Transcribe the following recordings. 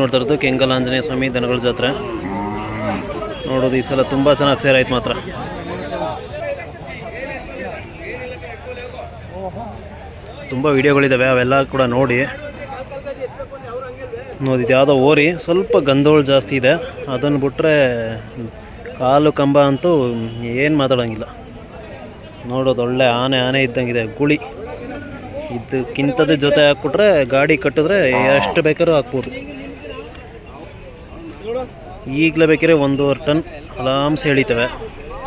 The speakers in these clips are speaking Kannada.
ನೋಡ್ತಾ ಇರೋದು ಕೆಂಗಲ್ ಆಂಜನೇಯ ಸ್ವಾಮಿ ದನಗಳ ಜಾತ್ರೆ. ನೋಡೋದು ಈ ಸಲ ತುಂಬ ಚೆನ್ನಾಗಿ ಸೇರಾಯ್ತು ಮಾತ್ರ. ತುಂಬ ವಿಡಿಯೋಗಳಿದ್ದಾವೆ ಅವೆಲ್ಲ ಕೂಡ ನೋಡಿ. ನೋಡಿ ಯಾವುದೋ ಓರಿ, ಸ್ವಲ್ಪ ಗಂಧೋಳು ಜಾಸ್ತಿ ಇದೆ. ಅದನ್ನು ಬಿಟ್ಟರೆ ಕಾಲು ಕಂಬ ಅಂತೂ ಏನು ಮಾತಾಡೋಂಗಿಲ್ಲ. ನೋಡೋದು ಒಳ್ಳೆ ಆನೆ ಆನೆ ಇದ್ದಂಗಿದೆ, ಗುಳಿ. ಇದಕ್ಕಿಂತದ ಜೊತೆ ಹಾಕ್ಬಿಟ್ರೆ ಗಾಡಿ ಕಟ್ಟಿದ್ರೆ ಎಷ್ಟು ಬೇಕಾದ್ರೂ ಹಾಕ್ಬೋದು. ಈಗಲೇ ಬೇಕಿದ್ರೆ ಒಂದೂವರೆ ಟನ್ ಆರಾಮ್ಸೆ ಎಳಿತವೆ.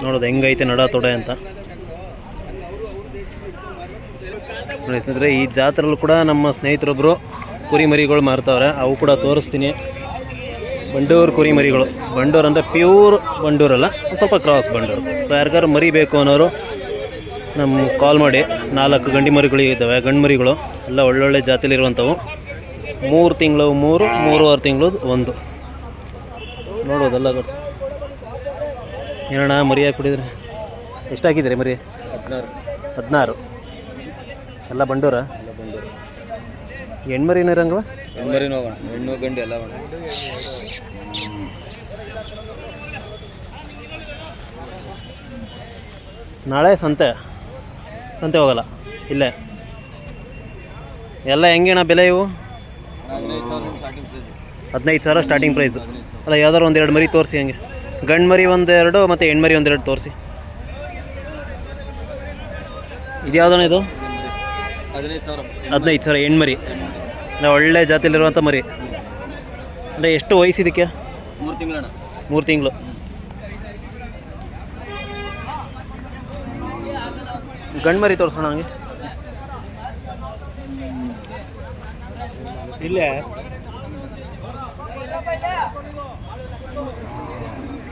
ನೋಡೋದು ಹೆಂಗೈತೆ ನಡ ತೊಡೆ ಅಂತ. ನೋಡಿ ಸ್ನೇಹಿತರೆ, ಈ ಜಾತ್ರೆಲ್ಲೂ ಕೂಡ ನಮ್ಮ ಸ್ನೇಹಿತರೊಬ್ಬರು ಕುರಿಮರಿಗಳು ಮರಿಗಳು ಮಾರ್ತಾವ್ರೆ. ಅವು ಕೂಡ ತೋರಿಸ್ತೀನಿ. ಬಂಡೂರು ಕುರಿಮರಿಗಳು ಬಂಡೂರು ಅಂದರೆ ಪ್ಯೂರ್ ಬಂಡೂರಲ್ಲ ಒಂದು ಸ್ವಲ್ಪ ಕ್ರಾಸ್ ಬಂಡೂರು. ಸೊ ಯಾರಿಗಾರು ಮರಿ ಬೇಕು ಅನ್ನೋರು ನಮ್ಮ ಕಾಲ್ ಮಾಡಿ. ನಾಲ್ಕು ಗಂಡಿ ಮರಿಗಳು ಇದ್ದಾವೆ, ಗಂಡು ಮರಿಗಳು. ಎಲ್ಲ ಒಳ್ಳೊಳ್ಳೆ ಜಾತಿಲಿರುವಂಥವು ಮೂರು ತಿಂಗಳು ಮೂರು, ಮೂರುವರೆ ತಿಂಗಳು ಒಂದು. ನೋಡೋದೆಲ್ಲ ಗಡ್ಸು ಏನಣ್ಣ ಮರಿ ಹಾಕ್ಬಿಟ್ಟಿದ್ರೆ ಎಷ್ಟು ಹಾಕಿದ್ರಿ ಮರಿ ಹದಿನಾರು. ಹದಿನಾರು. ಎಲ್ಲ ಬಂಡೂರ? ಎಲ್ಲ ಬಂದೂರು ಹೆಣ್ಮರಿನ ಇರಂಗವ? ಹೆಣ್ಮರಿ ಹೋಗೋಣ. ಹೆಣ್ಣು ಗಂಡು ಎಲ್ಲ ನಾಳೆ ಸಂತೆ. ಸಂತೆ ಹೋಗಲ್ಲ. ಇಲ್ಲೇ. ಎಲ್ಲ ಹೆಂಗೇಣ ಬೆಲೆ ಇವು? ಹದಿನೈದು ಸಾವಿರ ಸ್ಟಾರ್ಟಿಂಗ್ ಪ್ರೈಸ್ ಅಲ್ಲ ಯಾವ್ದಾರು ಒಂದೆರಡು ಮರಿ ತೋರಿಸಿ ಹಂಗೆ. ಗಂಡು ಮರಿ ಒಂದೆರಡು ಮತ್ತು ಹೆಣ್ಮರಿ ಒಂದೆರಡು ತೋರಿಸಿ. ಇದು ಯಾವುದಣ್ಣ ಇದು? ಹದಿನೈದು ಸಾವಿರ. ಹದಿನೈದು ಸಾವಿರ ಹೆಣ್ಮರಿ ಒಳ್ಳೆ ಜಾತಿಲಿರುವಂಥ ಮರಿ. ಅಂದರೆ ಎಷ್ಟು ವಯಸ್ಸು ಇದಕ್ಕೆ? ಮೂರು ತಿಂಗಳು ಮೂರು ತಿಂಗಳು. ಗಂಡು ಮರಿ ತೋರಿಸೋಣ ಹಂಗೆ. ಇಲ್ಲೇ.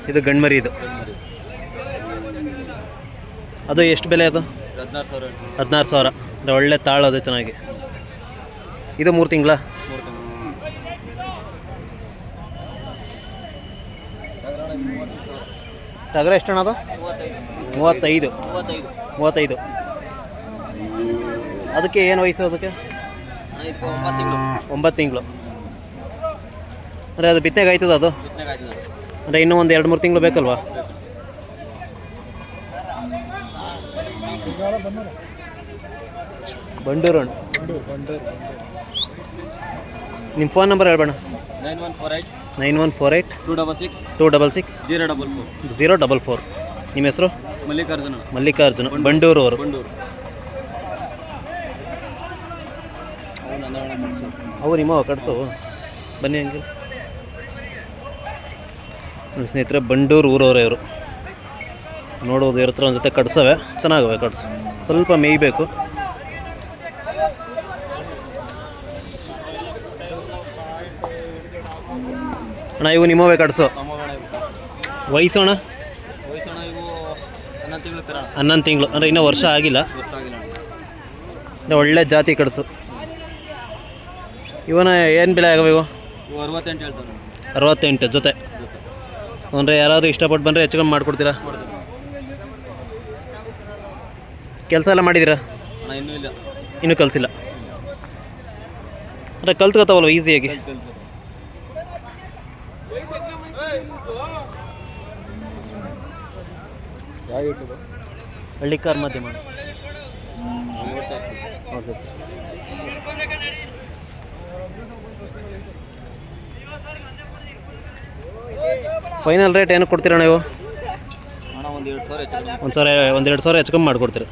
ಇದು ಗಣ್ಮರಿ ಇದು. ಅದು ಎಷ್ಟು ಬೆಲೆ ಅದು? ಹದಿನಾರು ಸಾವಿರ ಹದಿನಾರು ಸಾವಿರ. ಅಂದರೆ ಒಳ್ಳೆ ತಾಳು ಅದು ಚೆನ್ನಾಗಿ. ಇದು ಮೂರು ತಿಂಗಳ? ಟಗರ ಎಷ್ಟು ಅಣ್ಣ ಅದು? ಮೂವತ್ತೈದು. ಮೂವತ್ತೈದು. ಅದಕ್ಕೆ ಏನು ವಯಸ್ಸು ಅದಕ್ಕೆ? ಒಂಬತ್ತು ತಿಂಗಳು. ಅಂದರೆ ಅದು ಬಿತ್ತನೆಗೆ ಆಯ್ತದ ಅದು? ಅಂದರೆ ಇನ್ನೂ ಒಂದು ಎರಡು ಮೂರು ತಿಂಗಳು ಬೇಕಲ್ವಾ? ಬಂಡೂರು ನಿಮ್ಮ ಫೋನ್ ನಂಬರ್ ಹೇಳ್ಬೇಡ. Nine one four eight. Nine one four eight two double six. Two double six zero double four. Zero double four ನಿಮ್ಮ ಹೆಸರು? ಮಲ್ಲಿಕಾರ್ಜುನ. ಮಲ್ಲಿಕಾರ್ಜುನ ಬಂಡೂರು ಅವರು ಅವು ನಿಮ್ಮ ಕಟ್ಸು. ಬನ್ನಿ ಹಂಗೆ ನನ್ನ ಸ್ನೇಹಿತರೆ ಬಂಡೂರು ಊರವರೇ ಇವರು. ನೋಡೋದು ಇರ್ತಾರೆ ಒಂದು ಜೊತೆ ಕಟ್ಸವೆ ಚೆನ್ನಾಗವೆ ಕಟ್ಸು. ಸ್ವಲ್ಪ ಮೇಯ್ಬೇಕು. ಅಣ್ಣ ಇವು ನಿಮ್ಮವೇ ಕಟ್ಸು. ವಯಸ್ಸು ಅಣ್ಣ? ಹನ್ನೊಂದು ತಿಂಗಳು. ಅಂದರೆ ಇನ್ನೂ ವರ್ಷ ಆಗಿಲ್ಲ. ಒಳ್ಳೆ ಜಾತಿ ಕಟ್ಸು. ಇವನ ಏನು ಬೆಲೆ ಆಗಬೇಕು ಅರವತ್ತೆಂಟು ಜೊತೆ. ಅಂದರೆ ಯಾರಾದರೂ ಇಷ್ಟಪಟ್ಟು ಬಂದರೆ ಹೆಚ್ಚು ಕಮ್ಮಿ ಮಾಡಿಕೊಡ್ತೀರಾ? ಕೆಲಸ ಎಲ್ಲ ಮಾಡಿದ್ದೀರಾ? ಇನ್ನೂ ಇಲ್ಲ. ಇನ್ನೂ ಕಲ್ತಿಲ್ಲ ಅಂದರೆ ಕಲ್ತ್ಕೊತಾವಲ್ವ ಈಸಿಯಾಗಿ ಹಳ್ಳಿ ಕಾರ್ ಮಾಧ್ಯಮ. ಓಕೆ ಫೈನಲ್ ರೇಟ್ ಏನಕ್ಕೆ ಕೊಡ್ತೀರಾ ನೀವು? ಅಣ್ಣ ಒಂದು ಎರಡು ಸಾವಿರ ಹೆಚ್ಚು ಒಂದು ಸಾವಿರ ಒಂದೆರಡು ಸಾವಿರ ಹೆಚ್ಚು ಕಮ್ಮಿ ಮಾಡಿಕೊಡ್ತೀರಾ.